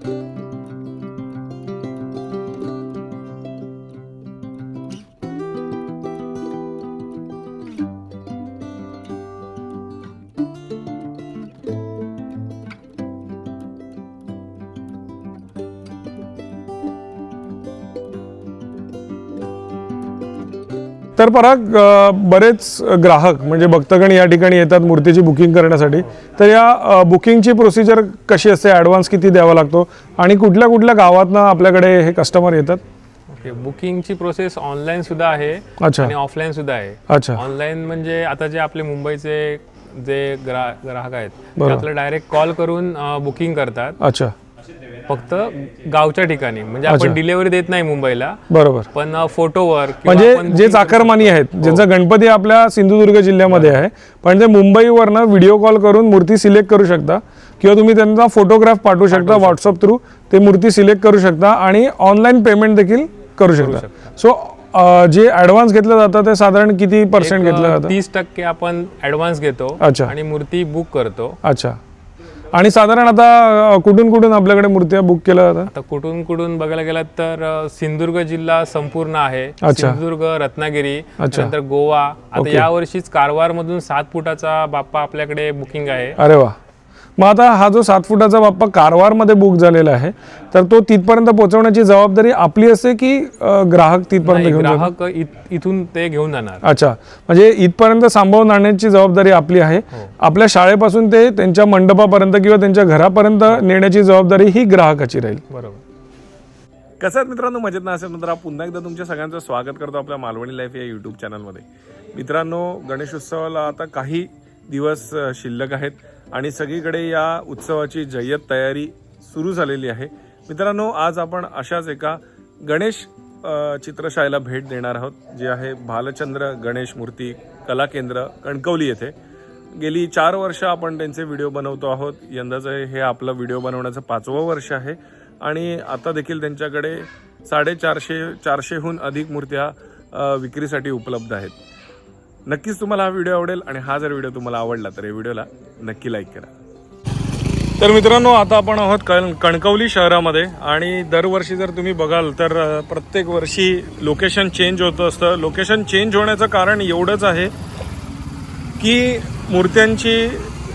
thank you तर पराग बरेच ग्राहक म्हणजे भक्तगण या ठिकाणी येतात मूर्तीची बुकिंग करण्यासाठी. तर या बुकिंगची प्रोसिजर कशी असते? ॲडव्हान्स किती द्यावा लागतो? आणि कुठल्या कुठल्या गावातनं आपल्याकडे हे कस्टमर येतात? ओके बुकिंगची प्रोसेस ऑनलाईन सुद्धा आहे अच्छा. आणि ऑफलाईन सुद्धा आहे. अच्छा. ऑनलाईन म्हणजे आता जे आपले मुंबईचे जे ग्रा ग्राहक आहेत ते डायरेक्ट कॉल करून बुकिंग करतात. अच्छा. फक्त गावच्या ठिकाणी. म्हणजे. आपण डिलिव्हरी देत नाही मुंबईला बरोबर. पण फोटोवर म्हणजे जे चाकरमानी आहेत ज्यांचा गणपती आपल्या सिंधुदुर्ग जिल्ह्यामध्ये आहे पण ते मुंबईवरनं व्हिडिओ कॉल करून मूर्ती सिलेक्ट करू शकता किंवा तुम्ही त्यांना फोटोग्राफ पाठवू शकता व्हॉट्सअप थ्रू ते मूर्ती सिलेक्ट करू शकता आणि ऑनलाईन पेमेंट देखील करू शकता. सो जे ॲडव्हान्स घेतलं जातं ते साधारण किती पर्सेंट घेतलं जातं? तीस टक्के आपण ऍडव्हान्स घेतो अच्छा. आणि मूर्ती बुक करतो. अच्छा. आणि साधारण आता कुठून कुठून आपल्याकडे मूर्त्या बुक केल्या जातात आता कुठून कुठून बघायला गेलात तर अ, सिंधुदुर्ग जिल्हा संपूर्ण आहे अच्छा. सिंधुदुर्ग रत्नागिरी अच्छा. नंतर गोवा आता ओके. यावर्षीच कारवार मधून सात फुटाचा बाप्पा आपल्याकडे बुकिंग आहे अरे वा मग आता हा जो सात फुटाचा बाप्पा कारवारमध्ये बुक झालेला आहे तर तो तिथपर्यंत पोहोचवण्याची जबाबदारी आपली असते की ग्राहक तिथपर्यंत घेऊन ग्राहक इथून ते घेऊन जाणार. अच्छा. म्हणजे इथपर्यंत सांभाळून आणण्याची जबाबदारी आपली आहे. आपल्या शाळेपासून ते त्यांच्या मंडपापर्यंत किंवा त्यांच्या घरापर्यंत नेण्याची जबाबदारी ही ग्राहकाची राहील. बरोबर. कसं आहेत मित्रांनो? मजेत ना? असेल तर पुन्हा एकदा तुमच्या सगळ्यांचं स्वागत करतो आपल्या मालवणी लाईफ या यूट्यूब चॅनलमध्ये मित्रांनो गणेशोत्सवाला आता काही दिवस शिल्लक आहेत. आणि सगळीकडे या उत्सवाची जय्यत तयारी सुरू झालेली आहे. मित्रांनो आज आपण अशाच एका गणेश चित्रशाळेला भेट देणार आहोत जे आहे भालचंद्र गणेश मूर्ती कला केंद्र कणकवली येथे. गेली चार वर्ष आपण त्यांचे व्हिडिओ बनवतो आहोत. यंदाचं हे आपलं व्हिडिओ बनवण्याचं पाचवं वर्ष आहे. आणि आता देखील त्यांच्याकडे साडेचारशे चारशेहून अधिक मूर्त्या विक्रीसाठी उपलब्ध आहेत. नक्कीच तुम्हाला हा व्हिडिओ आवडेल आणि हा जर व्हिडिओ तुम्हाला आवडला तर या व्हिडिओला नक्की लाईक करा. तर मित्रांनो आता आपण आहोत कण कणकवली शहरामध्ये आणि दरवर्षी जर तुम्ही बघाल तर प्रत्येक वर्षी लोकेशन चेंज होतं असतं. लोकेशन चेंज होण्याचं कारण एवढंच आहे की मूर्त्यांची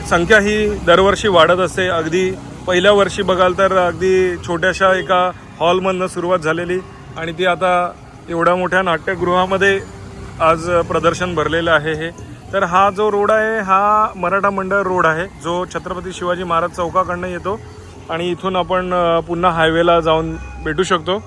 संख्या ही दरवर्षी वाढत असते. अगदी पहिल्या वर्षी बघाल तर अगदी छोट्याशा एका हॉलमधनं सुरुवात झालेली आणि ती आता एवढ्या मोठ्या नाट्यगृहामध्ये आज प्रदर्शन भरलेलं आहे हे. तर हा जो रोड आहे हा मराठा मंडळ रोड आहे जो छत्रपती शिवाजी महाराज चौकाकडनं येतो आणि इथून आपण पुन्हा हायवेला जाऊन भेटू शकतो.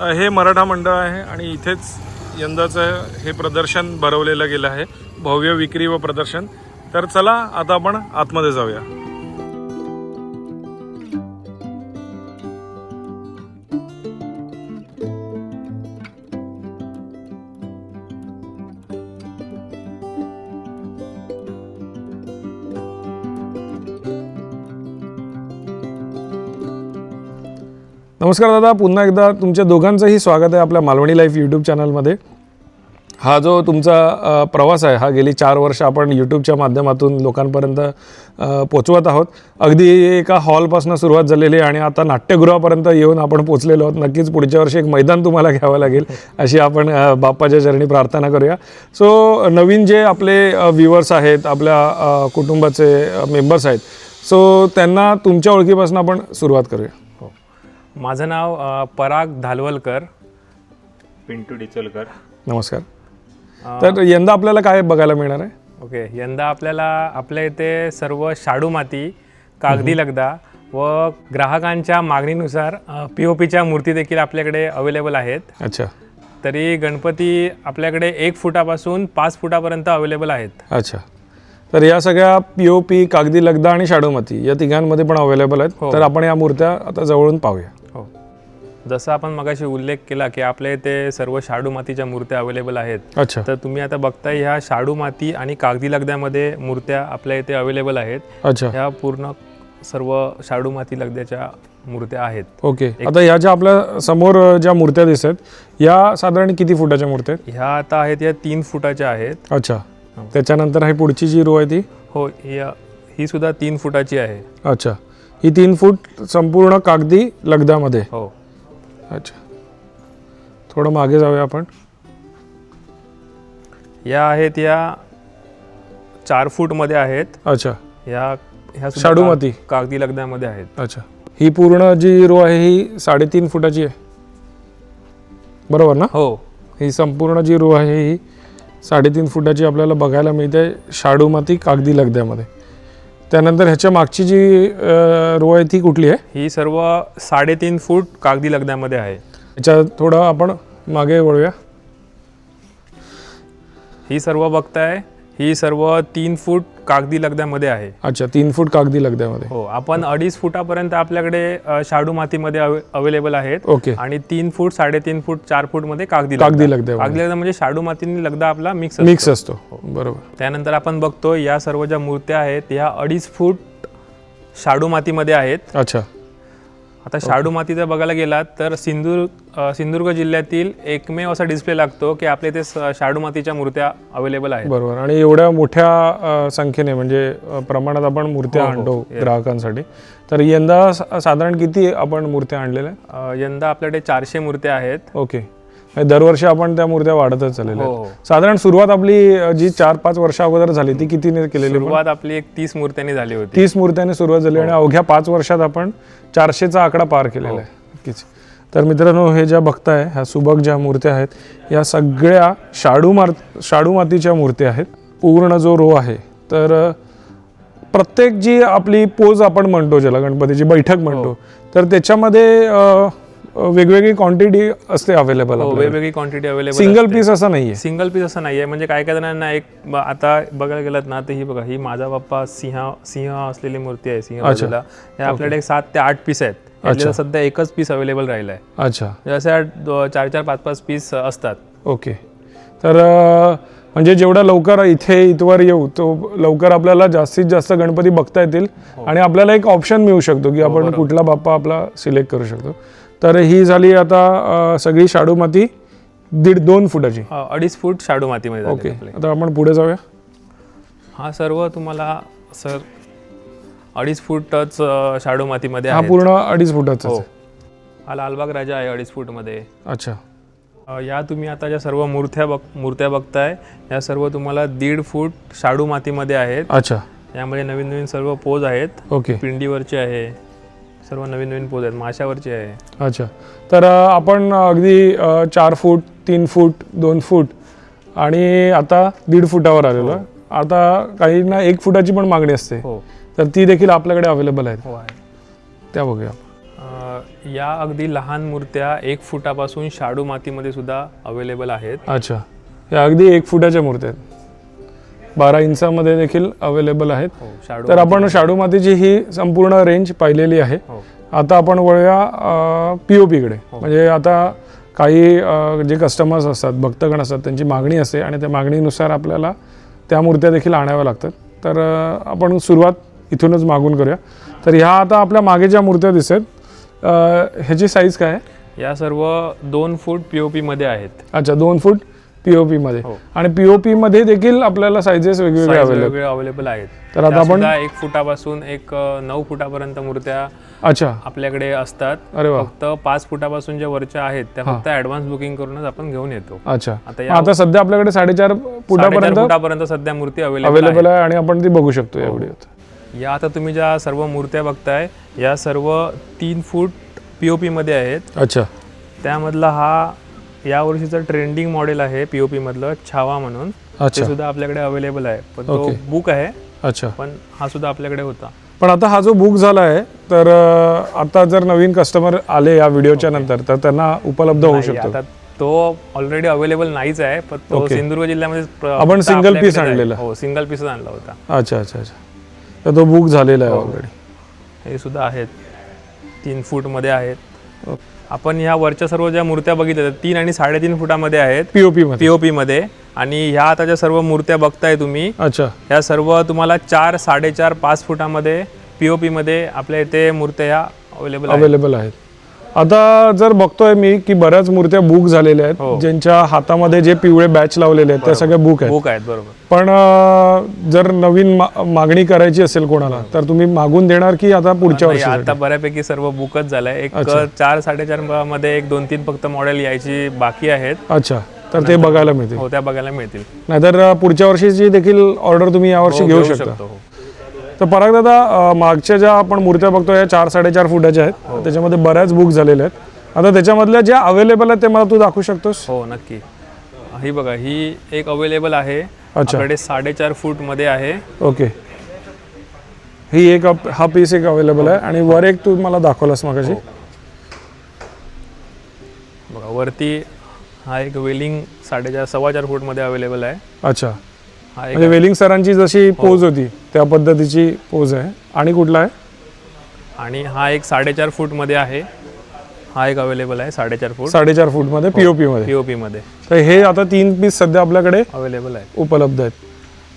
हे मराठा मंडळ आहे आणि इथेच यंदाचं हे प्रदर्शन भरवलेलं गेलं आहे. भव्य विक्री व प्रदर्शन. तर चला आता आपण आतमध्ये जाऊया. नमस्कार दादा पुन्हा एकदा तुमच्या दोघांचंही स्वागत आहे आपल्या मालवणी लाईफ यूट्यूब चॅनलमध्ये. हा जो तुमचा प्रवास आहे हा गेली चार वर्ष आपण यूट्यूबच्या माध्यमातून लोकांपर्यंत पोचवत आहोत. अगदी एका हॉलपासून सुरुवात झालेली आहे आणि आता नाट्यगृहापर्यंत येऊन आपण पोचलेलो आहोत. नक्कीच पुढच्या वर्षी एक मैदान तुम्हाला घ्यावं लागेल अशी आपण बाप्पाच्या चरणी प्रार्थना करूया. सो नवीन जे आपले व्ह्युअर्स आहेत आपल्या कुटुंबाचे मेंबर्स आहेत सो त्यांना तुमच्या ओळखीपासून आपण सुरुवात करूया. माझं नाव अ, पराग धालवलकर. पिंटू डिचोलकर. नमस्कार. तर यंदा आपल्याला काय बघायला मिळणार आहे? ओके यंदा आपल्याला आपल्या इथे सर्व शाडू माती कागदी लगदा व ग्राहकांच्या मागणीनुसार पी ओ पीच्या मूर्ती देखील आपल्याकडे अवेलेबल आहेत. अच्छा. तरी गणपती आपल्याकडे एक फुटापासून पाच फुटापर्यंत अवेलेबल आहेत. अच्छा. तर या सगळ्या पी ओ पी कागदी लगदा आणि शाडूमाती या तिघांमध्ये पण अवेलेबल आहेत. हो. तर आपण या मूर्त्या आता जवळून पाहूया. जसं आपण मगाशी उल्लेख केला की आपल्या इथे सर्व शाडू मातीच्या मूर्त्या अवेलेबल आहेत. अच्छा. तर तुम्ही आता बघताय ह्या शाडू माती आणि कागदी लगद्यामध्ये मूर्त्या आपल्या इथे अवेलेबल आहेत. अच्छा. ह्या पूर्ण सर्व शाडू माती लगद्याच्या मूर्त्या आहेत. ओके. आता ह्या ज्या आपल्यासमोर ज्या मूर्त्या दिसत आहेत या साधारण किती फुटाच्या मूर्त्या आहेत? ह्या आता आहेत या तीन फुटाच्या आहेत. अच्छा. त्याच्यानंतर ही पुढची जी रो आहे ती? हो या ही सुद्धा तीन फुटाची आहे. अच्छा. ही तीन फूट संपूर्ण कागदी लगद्यामध्ये? हो. अच्छा. थोडं मागे जाऊया आपण. या आहेत या चार फूटमध्ये आहेत. अच्छा. या ह्या सुद्धा शाडू काग- माती. कागदी लगद्यामध्ये आहेत. अच्छा. ही पूर्ण जी रो आहे ही साडेतीन फुटाची आहे. बरोबर ना? हो. ही संपूर्ण जी रो आहे ही साडेतीन फुटाची आपल्याला बघायला मिळते शाडू माती कागदी लगद्यामध्ये त्यानंतर ह्याच्या मागची जी रो आहे ती कुठली आहे? ही सर्व साडेतीन फूट कागदी लगद्यामध्ये आहे. ह्याच्या थोडं आपण मागे वळूया. ही सर्व बघताय. ही सर्व तीन फूट कागदी लगद्यामध्ये आहे. अच्छा तीन फूट कागदी लगद्यामध्ये. हो आपण अडीच फुटापर्यंत आपल्याकडे अ, शाडू मातीमध्ये अवेलेबल आहेत. ओके. आणि तीन फूट साडेतीन फूट चार फूटमध्ये कागदी कागदी लगदा. लगद्यामध्ये. कागदी लगदा म्हणजे शाडू मातीने लगदा आपला मिक्स मिक्स असतो. बरोबर. त्यानंतर आपण बघतो या सर्व ज्या मूर्त्या आहेत ह्या अडीच फूट शाडू मातीमध्ये आहेत. अच्छा. आता शाडू मातीचा बघायला गेलात तर सिंधूर सिंधुदुर्ग जिल्ह्यातील एकमेव असा डिस्प्ले लागतो की आपल्या इथे स- शाडू मातीच्या मूर्त्या अवेलेबल आहेत. बरोबर. आणि एवढ्या मोठ्या अ, संख्येने म्हणजे अ, प्रमाणात आपण मूर्त्या हो, हो. आणतो ग्राहकांसाठी. तर यंदा सा- साधारण किती आपण मूर्त्या आणलेल्या? अ, यंदा आपल्याकडे चारशे मूर्त्या आहेत. ओके. दरवर्षी आपण त्या मूर्त्या वाढतच चाललेल्या हो आहेत. हो साधारण सुरुवात आपली जी चार पाच वर्षा अगोदर झाली ती कितीने केलेली? सुरुवात आपली एक तीस मूर्त्यांनी झाली होती. तीस मूर्त्याने सुरुवात झाली आणि अवघ्या पाच वर्षात आपण चारशेचा आकडा पार केलेला आहे. नक्कीच. तर मित्रांनो हे ज्या बघताय ह्या सुबक ज्या मूर्त्या आहेत या सगळ्या शाडू मार शाडू मातीच्या मूर्त्या आहेत. पूर्ण जो रो आहे तर अ, प्रत्येक जी आपली पोज आपण म्हणतो ज्याला गणपतीची बैठक म्हणतो तर त्याच्यामध्ये अ, वेगवेगळी क्वांटिटी असते अवेलेबल हो वेगवेगळी क्वांटिटी अवेलेबल सिंगल पीस असं नाहीये. सिंगल पीस असं नाहीये. म्हणजे काय काय जणांना एक आता बघायला गेलात ना तर ही बघा ही माझा बाप्पा सिंह सिंह असलेली मूर्ती आहे सिंह हे आपल्याकडे सात ते आठ पीस आहेत. यातलं सध्या एकच पीस अवेलेबल राहिला आहे अच्छा. म्हणजे अशा चार चार पाच पाच पीस असतात. ओके. तर म्हणजे जेवढा लवकर इथे इथवर येऊ तो लवकर आपल्याला जास्तीत जास्त गणपती बघता येतील आणि आपल्याला एक ऑप्शन मिळू शकतो की आपण कुठला बाप्पा आपला सिलेक्ट करू शकतो. तर ही झाली आता सगळी शाडू माती दीड दोन फुटाची. अडीच फूट शाडू मातीमध्ये ओके. आता आपण पुढे जाऊया. हा सर्व तुम्हाला सर अडीच फूटच शाडू मातीमध्ये हा पूर्ण अडीच फुटाचा हो. हा लालबाग राजा आहे अडीच फूटमध्ये. अच्छा. या तुम्ही आता ज्या सर्व मूर्त्या बघ मूर्त्या बघताय या सर्व तुम्हाला दीड फूट शाडू मातीमध्ये आहेत. अच्छा. यामध्ये नवीन नवीन सर्व पोज आहेत. ओके. पिंडीवरचे आहे. सर्व नवीन नवीन पोज आहेत. माशावरचे आहे. अच्छा. तर आपण अगदी चार फूट तीन फूट दोन फूट आणि आता दीड फुटावर आलेलो आहे. आता काहींना एक फुटाची पण मागणी असते. हो. तर ती देखील आपल्याकडे अवेलेबल आहेत. हो आहे. त्या बघूया. या अगदी लहान मूर्त्या एक फुटापासून शाडू मातीमध्ये सुद्धा अवेलेबल आहेत. अच्छा. या अगदी एक फुटाच्या मूर्त्या आहेत. बारा इंचामध्ये देखील अवेलेबल आहेत. हो तर आपण शाडू मातीची ही संपूर्ण रेंज पाहिलेली आहे. हो. आता आपण वळूया पी ओ पीकडे म्हणजे आता काही जे कस्टमर्स असतात भक्तगण असतात त्यांची मागणी असते आणि त्या मागणीनुसार आपल्याला त्या मूर्त्या देखील आणाव्या लागतात. तर आपण सुरुवात इथूनच मागून करूया. तर ह्या आता आपल्या मागे ज्या मूर्त्या दिसत ह्याची साईज काय आहे? या सर्व दोन फूट पीओपी मध्ये आहेत. अच्छा दोन फूट पी ओ पीमध्ये हो. आणि पी ओ पीमध्ये देखील आपल्याला साईजेस वेगवेगळे अवेलेबल अवेलेबल आहेत. तर आता आपण एक फुटापासून एक नऊ फुटापर्यंत मूर्त्या अच्छा. आपल्याकडे असतात. अरे फक्त पाच फुटापासून ज्या वरच्या आहेत त्या फक्त ऍडव्हान्स बुकिंग करूनच आपण घेऊन येतो. अच्छा. आता सध्या आपल्याकडे साडेचार फुटापर्यंत फुटापर्यंत सध्या मूर्ती अवेलेबल अवेलेबल आहे आणि आपण ती बघू शकतो या व्हिडिओत. या आता तुम्ही ज्या सर्व मूर्त्या बघताय या सर्व तीन फूट पीओपी मध्ये आहेत. अच्छा. त्यामधला हा या वर्षीचं ट्रेंडिंग मॉडेल आहे पीओपी मधलं छावा म्हणून. ते अच्छा. सुद्धा आपल्याकडे अवेलेबल आहे. पण तो Okay. बुक आहे. अच्छा. पण हा सुद्धा आपल्याकडे होता. पण आता हा जो बुक झाला आहे तर अं, आता जर नवीन कस्टमर आले या व्हिडिओच्या नंतर तर त्यांना उपलब्ध होऊ नाही, शकतो. आता तो ऑलरेडी अवेलेबल नाहीच आहे पण तो Okay. सिंधुदुर्ग जिल्ह्यामध्ये प्र- आपण फक्त single आपल्याकडे piece आहे. आणलेला. हो सिंगल पीसच आणला होता. अच्छा अच्छा अच्छा. तर तो बुक झालेला आहे ऑलरेडी हे सुद्धा आहेत. तीन फूटमध्ये आहेत. आपण ह्या वरच्या सर्व ज्या मूर्त्या बघितल्या तीन आणि साडेतीन फुटामध्ये आहेत. पीओपी मध्ये. पीओपी मध्ये. आणि ह्या आता ज्या सर्व मूर्त्या बघताय तुम्ही अच्छा. ह्या सर्व तुम्हाला चार साडेचार पाच फुटामध्ये पीओपी मध्ये आपल्या इथे मूर्त्या ह्या अवेलेबल अवेलेबल आहेत. आता जर बघतोय मी की बऱ्याच मूर्त्या बुक झालेल्या हो. आहेत ज्यांच्या हातामध्ये जे पिवळे बॅच लावलेले आहेत त्या सगळ्या बुक आहेत. बुक आहेत बरोबर. पण अं, जर नवीन मा- मागणी करायची असेल कोणाला तर तुम्ही मागून देणार की आता पुढच्या नाही, वर्षी आता बऱ्यापैकी सर्व बुकच झालंय. एक चार साडेचारमध्ये एक दोन तीन फक्त मॉडेल यायची बाकी आहेत. अच्छा. तर ते बघायला मिळतील. हो त्या बघायला मिळतील. नाहीतर अं, पुढच्या वर्षीची देखील ऑर्डर तुम्ही यावर्षी हो, घेऊ घेऊ शकता. शकतो हो. तर पराग दादा अं, मागच्या ज्या आपण मूर्त्या बघतो या चार साडेचार फुटाच्या आहेत. त्याच्यामध्ये बऱ्याच बुक झालेल्या आहेत. आता त्याच्यामधल्या ज्या अवेलेबल आहेत ते मला तू दाखवू शकतोस? हो नक्की. ही बघा ही एक अवेलेबल आहे. आपल्याकडे साडेचार फूटमध्ये आहे. ओके. ही एक हा पीस एक अवेलेबल आहे. आणि वर एक तू मला दाखवलास मगाशी. बघा वरती हा एक वेलिंग साडेचार सव्वा चार फूटमध्ये अवेलेबल आहे. अच्छा. हा म्हणजे वेलिंग सरांची जशी पोज होती त्या पद्धतीची पोज आहे. आणि कुठला आहे? आणि हा एक साडेचार फूटमध्ये आहे. हा एक अवेलेबल आहे साडेचार फूट. साडेचार फूटमध्ये. पीओपी मध्ये पीओपी मध्ये. तर हे आता तीन पीस सध्या आपल्याकडे अवेलेबल आहे. उपलब्ध आहेत.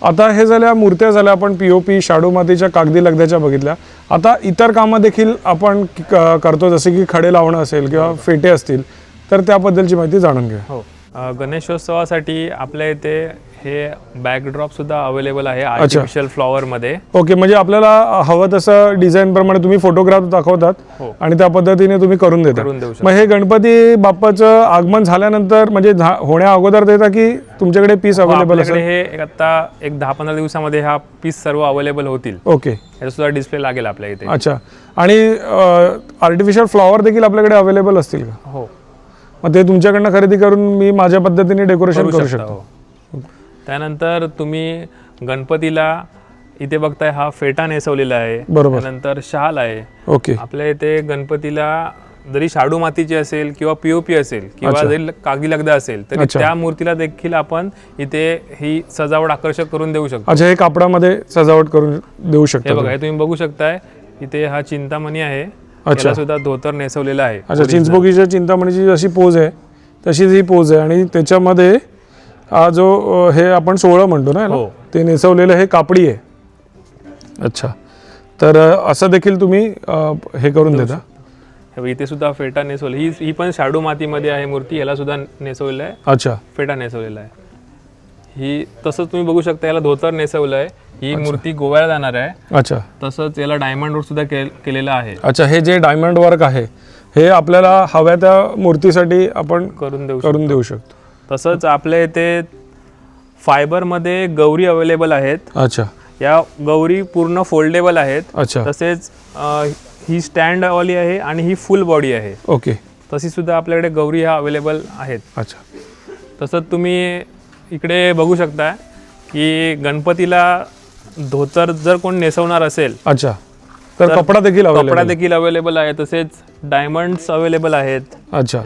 आता हे झाल्या मूर्त्या झाल्या आपण पीओपी शाडू मातीच्या कागदी लगद्याच्या बघितल्या. आता इतर कामं देखील आपण करतो जसे की खडे लावणं असेल किंवा फेटे असतील तर त्याबद्दलची माहिती जाणून घ्या हो. गणेशोत्सवासाठी आपल्या इथे हे बॅकड्रॉप सुद्धा अवेलेबल आहे आर्टिफिशियल फ्लॉवर मध्ये. ओके म्हणजे आपल्याला हवं तसं डिझाईन प्रमाणे तुम्ही फोटोग्राफ दाखवतात हो. आणि त्या पद्धतीने तुम्ही करून देता. करून देऊ मग हे गणपती बाप्पाचं आगमन झाल्यानंतर म्हणजे झा- होण्या अगोदर देता की तुमच्याकडे पीस अवेलेबल आपल्याकडे असेल? हे एक आता एक दहा पंधरा दिवसामध्ये हा पीस सर्व अवेलेबल होतील. ओके याचा सुद्धा डिस्प्ले लागेल आपल्या इथे. अच्छा. आणि आर्टिफिशियल फ्लॉवर देखील आपल्याकडे अवेलेबल असतील का? हो. मग ते तुमच्याकडनं खरेदी करून मी माझ्या पद्धतीने डेकोरेशन करू शकता, शकतो. हो. त्यानंतर तुम्ही गणपतीला इथे बघताय हा फेटा नेसवलेला आहे. बरोबर. त्यानंतर शाल आहे. ओके. आपल्या इथे गणपतीला जरी शाडू मातीची असेल किंवा पीओपी असेल किंवा जरी कागदी लगदा असेल तरी. त्या मूर्तीला देखील आपण इथे ही सजावट आकर्षक करून देऊ शकतो. अच्छा हे कापडामध्ये सजावट करून देऊ हे शकता बघा हे तुम्ही बघू शकताय. इथे हा चिंतामणी आहे. अच्छा. सुद्धा धोतर नेसवलेला आहे. अच्छा चिंतामणीची जशी पोज आहे तशीच ही पोज आहे आणि त्याच्यामध्ये हा जो हे आपण सोहळं म्हणतो ना हो. ते नेसवलेलं हे कापडी आहे. अच्छा. तर असं देखील तुम्ही अ, हे करून देता. हे बघ, इथे सुद्धा फेटा नेसवली. ही ही पण शाडू मातीमध्ये आहे मूर्ती याला सुद्धा नेसवलेलं आहे. अच्छा. फेटा नेसवलेला आहे. ही तसंच तुम्ही बघू शकता याला धोतर नेसवलं आहे. ही मूर्ती गोव्याला जाणार आहे. अच्छा. तसंच याला डायमंड वर्क सुद्धा केलेलं आहे. अच्छा हे जे डायमंड वर्क आहे हे आपल्याला हव्या त्या मूर्तीसाठी आपण करून देऊ करून देऊ शकतो. तसंच आपल्या इथे फायबरमध्ये गौरी अवेलेबल आहेत. अच्छा. या गौरी पूर्ण फोल्डेबल आहेत. अच्छा. तसेच अ, ही स्टँड वाली आहे आणि ही फुल बॉडी आहे. ओके. तशी सुद्धा आपल्याकडे गौरी ह्या अवेलेबल आहेत. अच्छा. तसंच तुम्ही इकडे बघू शकता की गणपतीला धोतर जर कोण नेसवणार असेल अच्छा. तर कपडा देखील कपडा. देखील अवेलेबल आहे. तसेच डायमंड्स अवेलेबल आहेत. अच्छा.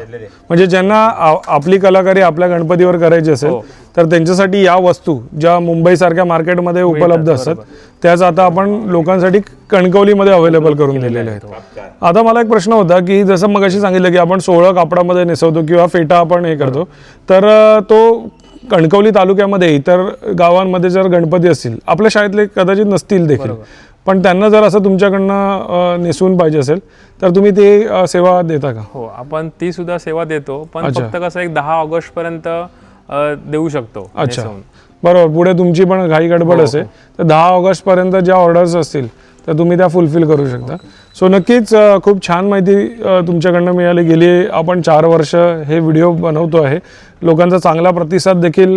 म्हणजे ज्यांना आ- आपली कलाकारी आपल्या गणपतीवर करायची असेल हो. तर त्यांच्यासाठी या वस्तू ज्या मुंबई सारख्या मार्केटमध्ये उपलब्ध असतात त्याच आता आपण लोकांसाठी कणकवलीमध्ये अवेलेबल करून दिलेल्या आहेत आता मला एक प्रश्न होता की जसं मग सांगितलं की आपण सोळं कापडामध्ये नेसवतो किंवा फेटा आपण हे करतो तर अ, तो कणकवली तालुक्यामध्ये इतर गावांमध्ये जर गणपती असतील आपल्या शाळेतले कदाचित नसतील देखील पण त्यांना जर असं तुमच्याकडनं अ, नेसवून पाहिजे असेल तर तुम्ही ते सेवा देता का? हो आपण ती सुद्धा सेवा देतो पण. फक्त कसं एक दहा ऑगस्ट पर्यंत देऊ शकतो अच्छा. बरोबर पुढे तुमची पण घाई गडबड असेल तर दहा ऑगस्ट पर्यंत ज्या ऑर्डर्स असतील तर तुम्ही त्या फुलफिल करू शकता. सो नक्कीच खूप छान माहिती तुमच्याकडनं मिळाली. गेली आपण चार वर्ष हे व्हिडिओ बनवतो आहे. लोकांचा चांगला प्रतिसाद देखील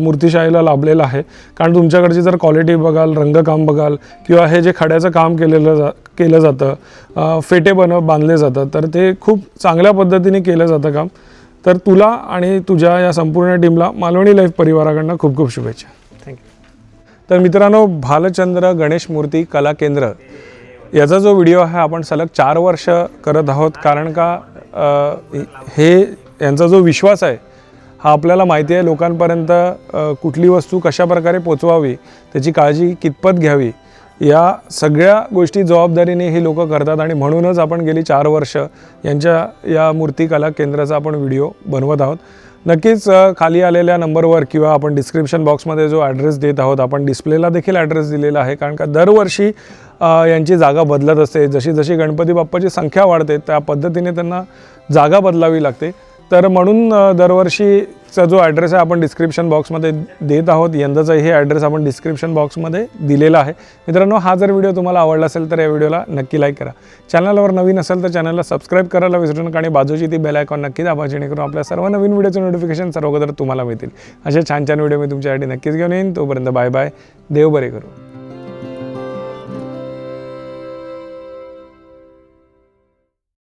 मूर्तिशाहीला लाभलेला आहे. कारण तुमच्याकडची जर क्वालिटी बघाल रंगकाम बघाल किंवा हे जे खड्याचं काम केलेलं जा केलं जातं फेटे बन बांधले जातात तर ते खूप चांगल्या पद्धतीने केलं जातं काम. तर तुला आणि तुझ्या या संपूर्ण टीमला मालवणी लाईफ परिवाराकडनं खूप खूप शुभेच्छा. थँक्यू तर मित्रांनो भालचंद्र गणेश मूर्ती कला केंद्र याचा जो व्हिडिओ आहे आपण सलग चार वर्ष करत आहोत. कारण का हे यांचा जो विश्वास आहे हा आपल्याला माहिती आहे लोकांपर्यंत कुठली वस्तू कशा प्रकारे पोचवावी त्याची काळजी कितपत घ्यावी या सगळ्या गोष्टी जबाबदारीने ही लोक करतात आणि म्हणूनच आपण गेली चार वर्ष यांच्या या मूर्तिकला केंद्राचा आपण व्हिडिओ बनवत आहोत. नक्कीच खाली आलेल्या नंबरवर किंवा आपण डिस्क्रिप्शन बॉक्समध्ये जो ॲड्रेस देत आहोत आपण डिस्प्लेला देखील ॲड्रेस दिलेला आहे कारण का दरवर्षी यांची जागा बदलत असते. जशी जशी गणपती बाप्पाची संख्या वाढते त्या पद्धतीने त्यांना जागा बदलावी लागते. तर म्हणून दरवर्षीचा जो ॲड्रेस आहे आपण डिस्क्रिप्शन बॉक्समध्ये देत आहोत. यंदाचा हे ॲड्रेस आपण डिस्क्रिप्शन बॉक्समध्ये दिलेला आहे. मित्रांनो हा जर व्हिडिओ तुम्हाला आवडला असेल तर या व्हिडिओला नक्की लाईक करा. चॅनलवर नवीन असेल तर चॅनलला सबस्क्राईब करायला विसरू नका आणि बाजूची ती बेल आयकॉन नक्की दाबा जेणेकरून आपल्या सर्व नवीन व्हिडिओचे नोटिफिकेशन सर्व तुम्हाला मिळतील. असे छान छान व्हिडिओ मी तुमच्यासाठी नक्कीच घेऊन येईन. तोपर्यंत बाय बाय देव बरे करू.